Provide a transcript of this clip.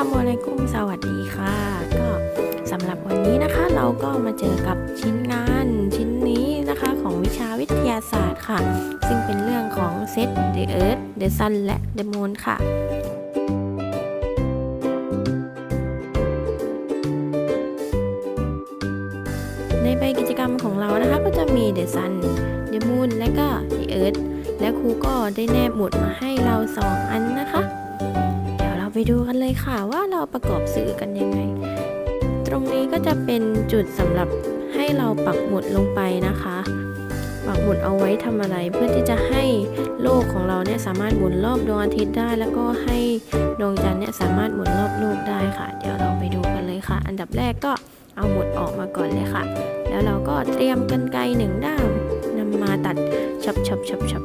ลามุอะลัยกุมสวัสดีค่ะ ก็สำหรับวันนี้นะคะเราก็มาเจอกับชิ้นงานชิ้นนี้นะคะของวิชาวิทยาศาสตร์ค่ะ ซึ่งเป็นเรื่องของเซต The Earth The Sun และ The Moon ค่ะในใบกิจกรรมของเรานะคะก็จะมี The Sun The Moon และก็ The Earth และครูก็ได้แนบหมุดมาให้เราสองอันนะคะ ไปดูกันเลยค่ะว่าเราประกอบสื่อกันยังไง ตรงนี้ก็จะเป็นจุดสำหรับให้เราปักหมุดลงไปนะคะ ปักหมุดเอาไว้ทำอะไรเพื่อที่จะให้โลกของเราเนี่ยสามารถหมุนรอบดวงอาทิตย์ได้ แล้วก็ให้ดวงจันทร์เนี่ยสามารถหมุนรอบโลกได้ค่ะ เดี๋ยวเราไปดูกันเลยค่ะ อันดับแรกก็เอาหมุดออกมาก่อนเลยค่ะ แล้วเราก็เตรียมกันไกรหนึ่งด้ามนำมาตัดชับชับชับชับ